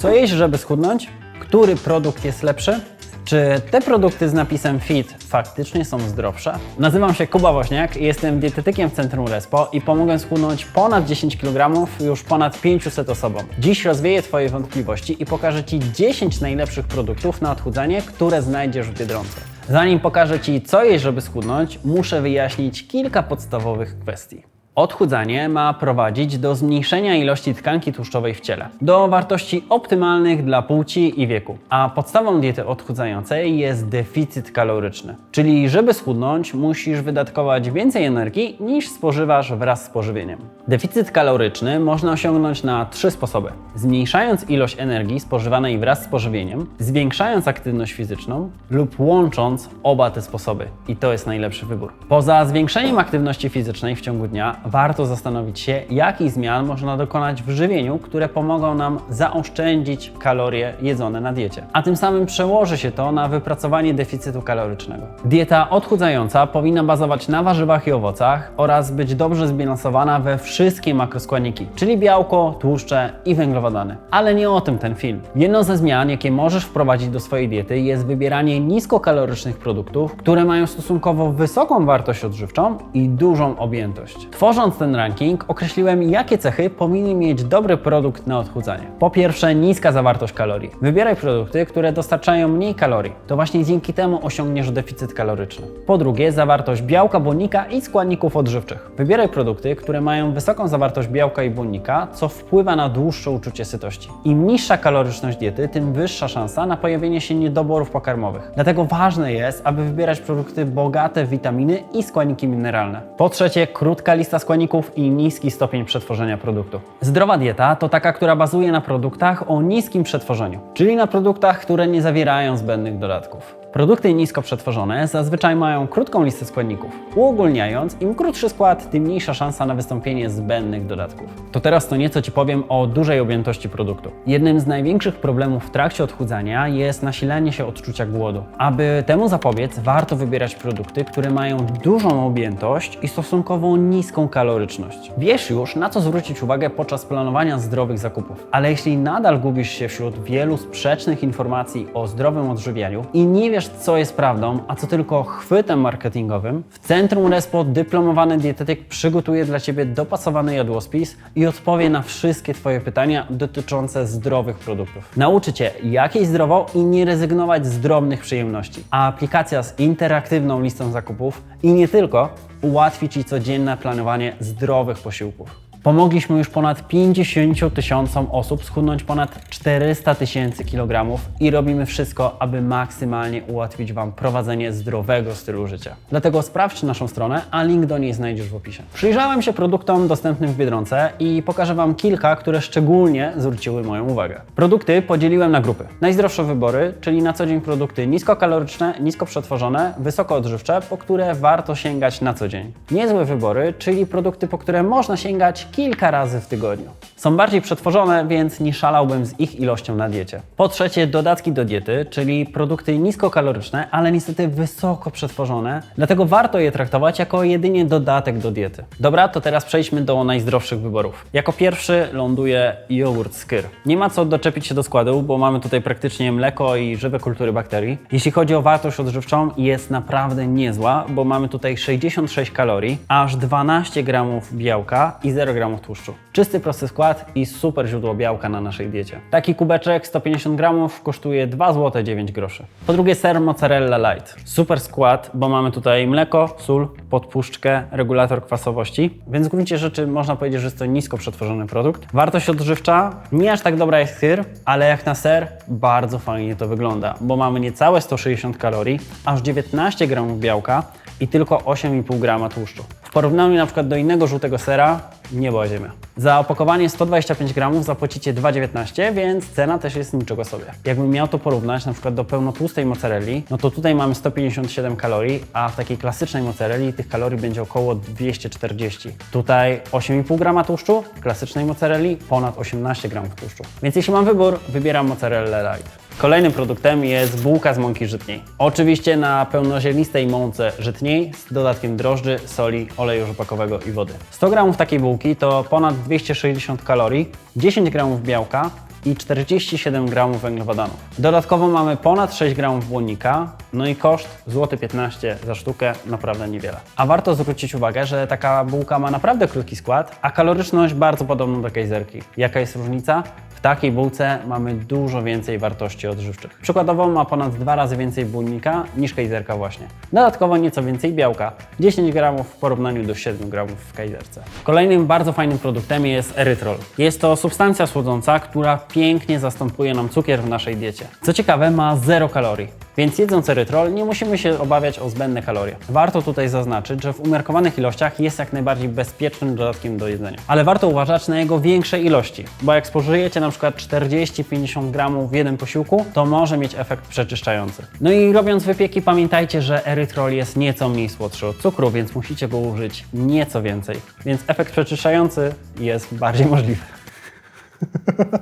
Co jeść, żeby schudnąć? Który produkt jest lepszy? Czy te produkty z napisem FIT faktycznie są zdrowsze? Nazywam się Kuba Woźniak i jestem dietetykiem w Centrum Respo i pomogę schudnąć ponad 10 kg już ponad 500 osobom. Dziś rozwieję Twoje wątpliwości i pokażę Ci 10 najlepszych produktów na odchudzanie, które znajdziesz w Biedronce. Zanim pokażę Ci, co jeść, żeby schudnąć, muszę wyjaśnić kilka podstawowych kwestii. Odchudzanie ma prowadzić do zmniejszenia ilości tkanki tłuszczowej w ciele, do wartości optymalnych dla płci i wieku. A podstawą diety odchudzającej jest deficyt kaloryczny. Czyli żeby schudnąć, musisz wydatkować więcej energii niż spożywasz wraz z pożywieniem. Deficyt kaloryczny można osiągnąć na trzy sposoby. Zmniejszając ilość energii spożywanej wraz z pożywieniem, zwiększając aktywność fizyczną lub łącząc oba te sposoby. I to jest najlepszy wybór. Poza zwiększeniem aktywności fizycznej w ciągu dnia, warto zastanowić się, jakich zmian można dokonać w żywieniu, które pomogą nam zaoszczędzić kalorie jedzone na diecie. A tym samym przełoży się to na wypracowanie deficytu kalorycznego. Dieta odchudzająca powinna bazować na warzywach i owocach oraz być dobrze zbilansowana we wszystkie makroskładniki, czyli białko, tłuszcze i węglowodany. Ale nie o tym ten film. Jedną ze zmian, jakie możesz wprowadzić do swojej diety jest wybieranie niskokalorycznych produktów, które mają stosunkowo wysoką wartość odżywczą i dużą objętość. Tworząc ten ranking, określiłem, jakie cechy powinien mieć dobry produkt na odchudzanie. Po pierwsze, niska zawartość kalorii. Wybieraj produkty, które dostarczają mniej kalorii. To właśnie dzięki temu osiągniesz deficyt kaloryczny. Po drugie, zawartość białka, błonnika i składników odżywczych. Wybieraj produkty, które mają wysoką zawartość białka i błonnika, co wpływa na dłuższe uczucie sytości. Im niższa kaloryczność diety, tym wyższa szansa na pojawienie się niedoborów pokarmowych. Dlatego ważne jest, aby wybierać produkty bogate w witaminy i składniki mineralne. Po trzecie, krótka lista składników i niski stopień przetworzenia produktu. Zdrowa dieta to taka, która bazuje na produktach o niskim przetworzeniu, czyli na produktach, które nie zawierają zbędnych dodatków. Produkty nisko przetworzone zazwyczaj mają krótką listę składników. Uogólniając, im krótszy skład, tym mniejsza szansa na wystąpienie zbędnych dodatków. To teraz to nieco Ci powiem o dużej objętości produktu. Jednym z największych problemów w trakcie odchudzania jest nasilanie się odczucia głodu. Aby temu zapobiec, warto wybierać produkty, które mają dużą objętość i stosunkowo niską kaloryczność. Wiesz już, na co zwrócić uwagę podczas planowania zdrowych zakupów. Ale jeśli nadal gubisz się wśród wielu sprzecznych informacji o zdrowym odżywianiu i nie wiesz, co jest prawdą, a co tylko chwytem marketingowym, w Centrum Respo dyplomowany dietetyk przygotuje dla Ciebie dopasowany jadłospis i odpowie na wszystkie Twoje pytania dotyczące zdrowych produktów. Nauczy Cię, jak jeść zdrowo i nie rezygnować z drobnych przyjemności. A aplikacja z interaktywną listą zakupów i nie tylko ułatwi Ci codzienne planowanie zdrowych posiłków. Pomogliśmy już ponad 50 tysiącom osób schudnąć ponad 400 tysięcy kilogramów i robimy wszystko, aby maksymalnie ułatwić Wam prowadzenie zdrowego stylu życia. Dlatego sprawdź naszą stronę, a link do niej znajdziesz w opisie. Przyjrzałem się produktom dostępnym w Biedronce i pokażę Wam kilka, które szczególnie zwróciły moją uwagę. Produkty podzieliłem na grupy. Najzdrowsze wybory, czyli na co dzień produkty niskokaloryczne, nisko przetworzone, wysoko odżywcze, po które warto sięgać na co dzień. Niezłe wybory, czyli produkty, po które można sięgać kilka razy w tygodniu. Są bardziej przetworzone, więc nie szalałbym z ich ilością na diecie. Po trzecie, dodatki do diety, czyli produkty niskokaloryczne, ale niestety wysoko przetworzone, dlatego warto je traktować jako jedynie dodatek do diety. Dobra, to teraz przejdźmy do najzdrowszych wyborów. Jako pierwszy ląduje jogurt Skyr. Nie ma co doczepić się do składu, bo mamy tutaj praktycznie mleko i żywe kultury bakterii. Jeśli chodzi o wartość odżywczą, jest naprawdę niezła, bo mamy tutaj 66 kalorii, aż 12 gramów białka i 0 gramów tłuszczu. Czysty, prosty skład i super źródło białka na naszej diecie. Taki kubeczek 150 gramów kosztuje 2 zł 9 groszy. Po drugie ser mozzarella light. Super skład, bo mamy tutaj mleko, sól, podpuszczkę, regulator kwasowości, więc w gruncie rzeczy można powiedzieć, że jest to nisko przetworzony produkt. Wartość odżywcza nie aż tak dobra jak syr, ale jak na ser bardzo fajnie to wygląda, bo mamy niecałe 160 kalorii, aż 19 gramów białka i tylko 8,5 grama tłuszczu. Porównaniu na przykład do innego żółtego sera, niebo ziemia. Za opakowanie 125 gramów zapłacicie 2,19, więc cena też jest niczego sobie. Jakbym miał to porównać na przykład do pełnotłustej mozzarelli, no to tutaj mamy 157 kalorii, a w takiej klasycznej mozzarelli tych kalorii będzie około 240. Tutaj 8,5 grama tłuszczu, w klasycznej mozzarelli ponad 18 gramów tłuszczu. Więc jeśli mam wybór, wybieram mozzarellę light. Kolejnym produktem jest bułka z mąki żytniej. Oczywiście na pełnoziarnistej mące żytniej z dodatkiem drożdży, soli, oleju rzepakowego i wody. 100 gramów takiej bułki to ponad 260 kalorii, 10 gramów białka, i 47 gramów węglowodanów. Dodatkowo mamy ponad 6 gramów błonnika, no i koszt złoty 15 za sztukę, naprawdę niewiele. A warto zwrócić uwagę, że taka bułka ma naprawdę krótki skład, a kaloryczność bardzo podobną do kajzerki. Jaka jest różnica? W takiej bułce mamy dużo więcej wartości odżywczych. Przykładowo ma ponad dwa razy więcej błonnika niż kajzerka właśnie. Dodatkowo nieco więcej białka, 10 gramów w porównaniu do 7 gramów w kajzerce. Kolejnym bardzo fajnym produktem jest erytrol. Jest to substancja słodząca, która pięknie zastępuje nam cukier w naszej diecie. Co ciekawe, ma 0 kalorii. Więc jedząc erytrol nie musimy się obawiać o zbędne kalorie. Warto tutaj zaznaczyć, że w umiarkowanych ilościach jest jak najbardziej bezpiecznym dodatkiem do jedzenia. Ale warto uważać na jego większe ilości, bo jak spożyjecie na przykład 40-50 gramów w jednym posiłku, to może mieć efekt przeczyszczający. No i robiąc wypieki pamiętajcie, że erytrol jest nieco mniej słodszy od cukru, więc musicie go użyć nieco więcej. Więc efekt przeczyszczający jest bardziej możliwy.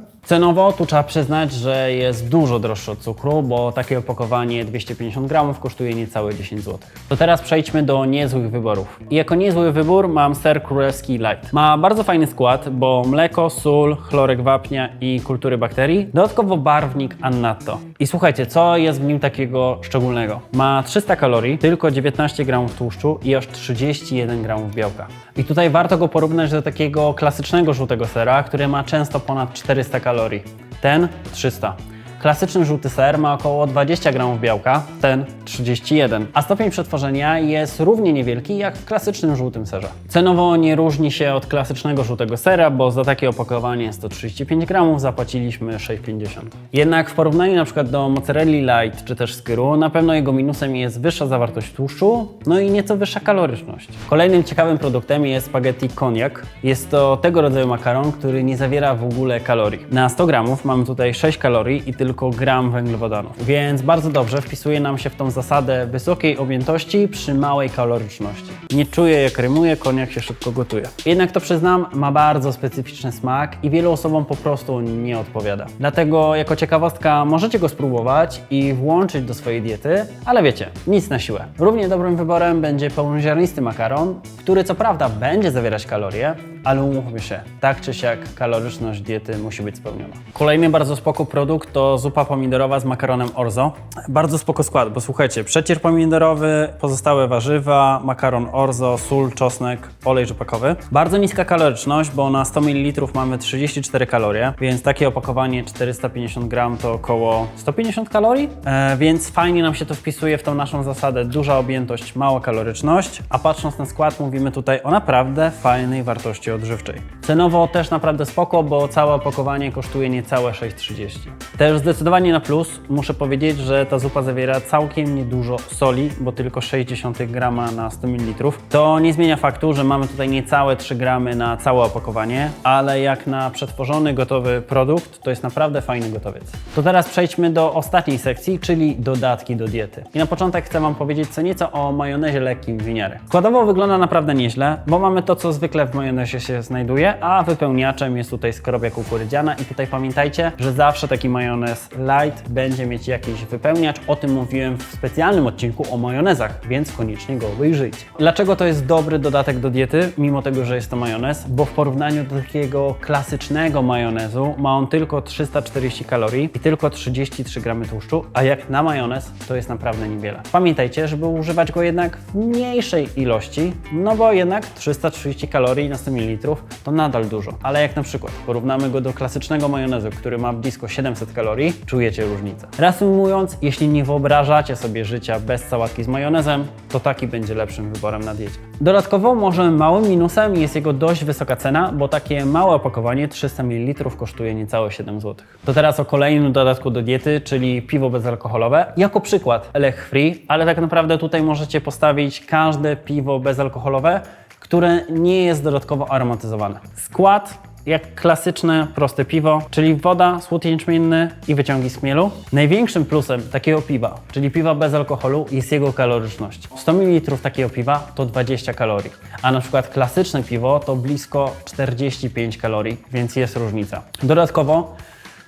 Cenowo tu trzeba przyznać, że jest dużo droższy od cukru, bo takie opakowanie 250 gramów kosztuje niecałe 10 zł. To teraz przejdźmy do niezłych wyborów. I jako niezły wybór mam ser królewski light. Ma bardzo fajny skład, bo mleko, sól, chlorek wapnia i kultury bakterii, dodatkowo barwnik annatto. I słuchajcie, co jest w nim takiego szczególnego? Ma 300 kalorii, tylko 19 gramów tłuszczu i aż 31 gramów białka. I tutaj warto go porównać do takiego klasycznego żółtego sera, który ma często ponad 400 kalorii. Ten 300. Klasyczny żółty ser ma około 20 gramów białka, ten 31, a stopień przetworzenia jest równie niewielki jak w klasycznym żółtym serze. Cenowo nie różni się od klasycznego żółtego sera, bo za takie opakowanie 135 gramów zapłaciliśmy 6,50. Jednak w porównaniu na przykład do mozzarelli light czy też skyru, na pewno jego minusem jest wyższa zawartość tłuszczu, no i nieco wyższa kaloryczność. Kolejnym ciekawym produktem jest spaghetti cognac. Jest to tego rodzaju makaron, który nie zawiera w ogóle kalorii. Na 100 gramów mamy tutaj 6 kalorii i tylko gram węglowodanów, więc bardzo dobrze wpisuje nam się w tą zasadę wysokiej objętości przy małej kaloryczności. Nie czuję jak rymuje, koniak się szybko gotuje. Jednak to przyznam, ma bardzo specyficzny smak i wielu osobom po prostu nie odpowiada. Dlatego jako ciekawostka możecie go spróbować i włączyć do swojej diety, ale wiecie, nic na siłę. Równie dobrym wyborem będzie pełnoziarnisty makaron, który co prawda będzie zawierać kalorie, ale umówmy się, tak czy siak kaloryczność diety musi być spełniona. Kolejny bardzo spoko produkt to zupa pomidorowa z makaronem orzo. Bardzo spoko skład, bo słuchajcie, przecier pomidorowy, pozostałe warzywa, makaron orzo, sól, czosnek, olej rzepakowy. Bardzo niska kaloryczność, bo na 100 ml mamy 34 kalorie, więc takie opakowanie 450 gram to około 150 kalorii, e, więc fajnie nam się to wpisuje w tą naszą zasadę duża objętość, mała kaloryczność, a patrząc na skład mówimy tutaj o naprawdę fajnej wartości odżywczej. Cenowo też naprawdę spoko, bo całe opakowanie kosztuje niecałe 6,30. Też zdecydowanie na plus muszę powiedzieć, że ta zupa zawiera całkiem niedużo soli, bo tylko 0,6 grama na 100 ml. To nie zmienia faktu, że mamy tutaj niecałe 3 gramy na całe opakowanie, ale jak na przetworzony, gotowy produkt, to jest naprawdę fajny gotowiec. To teraz przejdźmy do ostatniej sekcji, czyli dodatki do diety. I na początek chcę Wam powiedzieć co nieco o majonezie lekkim winiary. Składowo wygląda naprawdę nieźle, bo mamy to, co zwykle w majonezie się znajduje, a wypełniaczem jest tutaj skorobia kukurydziana i tutaj pamiętajcie, że zawsze taki majonez light będzie mieć jakiś wypełniacz. O tym mówiłem w specjalnym odcinku o majonezach, więc koniecznie go obejrzyjcie. Dlaczego to jest dobry dodatek do diety, mimo tego, że jest to majonez? Bo w porównaniu do takiego klasycznego majonezu ma on tylko 340 kalorii i tylko 33 gramy tłuszczu, a jak na majonez to jest naprawdę niewiele. Pamiętajcie, żeby używać go jednak w mniejszej ilości, no bo jednak 330 kalorii na 100 ml to nadal dużo. Ale jak na przykład porównamy go do klasycznego majonezu, który ma blisko 700 kalorii, czujecie różnicę. Reasumując, jeśli nie wyobrażacie sobie życia bez sałatki z majonezem, to taki będzie lepszym wyborem na diecie. Dodatkowo może małym minusem jest jego dość wysoka cena, bo takie małe opakowanie 300 ml kosztuje niecałe 7 zł. To teraz o kolejnym dodatku do diety, czyli piwo bezalkoholowe. Jako przykład Lech Free, ale tak naprawdę tutaj możecie postawić każde piwo bezalkoholowe, które nie jest dodatkowo aromatyzowane. Skład jak klasyczne, proste piwo, czyli woda, słód jęczmienny i wyciągi z chmielu. Największym plusem takiego piwa, czyli piwa bez alkoholu, jest jego kaloryczność. 100 ml takiego piwa to 20 kalorii, a na przykład klasyczne piwo to blisko 45 kalorii, więc jest różnica. Dodatkowo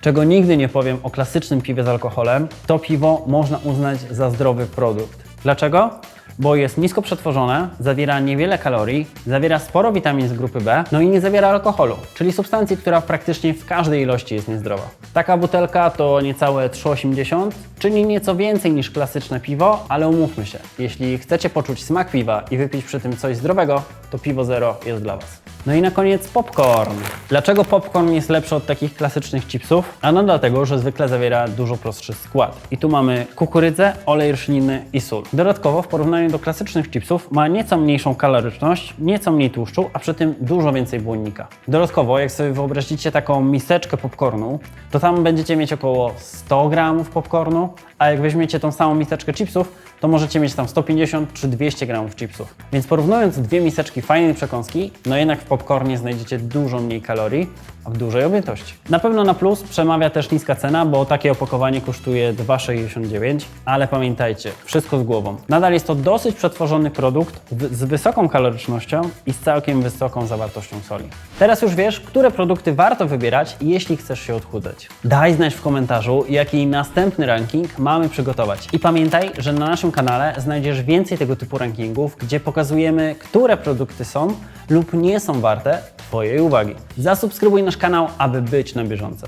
czego nigdy nie powiem o klasycznym piwie z alkoholem, to piwo można uznać za zdrowy produkt. Dlaczego? Bo jest nisko przetworzone, zawiera niewiele kalorii, zawiera sporo witamin z grupy B, no i nie zawiera alkoholu, czyli substancji, która praktycznie w każdej ilości jest niezdrowa. Taka butelka to niecałe 3,80, czyli nieco więcej niż klasyczne piwo, ale umówmy się, jeśli chcecie poczuć smak piwa i wypić przy tym coś zdrowego, to piwo zero jest dla Was. No i na koniec popcorn. Dlaczego popcorn jest lepszy od takich klasycznych chipsów? Ano dlatego, że zwykle zawiera dużo prostszy skład. I tu mamy kukurydzę, olej roślinny i sól. Dodatkowo w porównaniu do klasycznych chipsów ma nieco mniejszą kaloryczność, nieco mniej tłuszczu, a przy tym dużo więcej błonnika. Dodatkowo, jak sobie wyobrazicie taką miseczkę popcornu, to tam będziecie mieć około 100 gramów popcornu, a jak weźmiecie tą samą miseczkę chipsów, to możecie mieć tam 150 czy 200 gramów chipsów. Więc porównując dwie miseczki fajnej przekąski, no jednak w popcornie znajdziecie dużo mniej kalorii, w dużej objętości. Na pewno na plus przemawia też niska cena, bo takie opakowanie kosztuje 2,69, ale pamiętajcie, wszystko z głową. Nadal jest to dosyć przetworzony produkt z wysoką kalorycznością i z całkiem wysoką zawartością soli. Teraz już wiesz, które produkty warto wybierać, jeśli chcesz się odchudzać. Daj znać w komentarzu, jaki następny ranking mamy przygotować. I pamiętaj, że na naszym kanale znajdziesz więcej tego typu rankingów, gdzie pokazujemy, które produkty są lub nie są warte Twojej uwagi. Zasubskrybuj nasz kanał, aby być na bieżąco.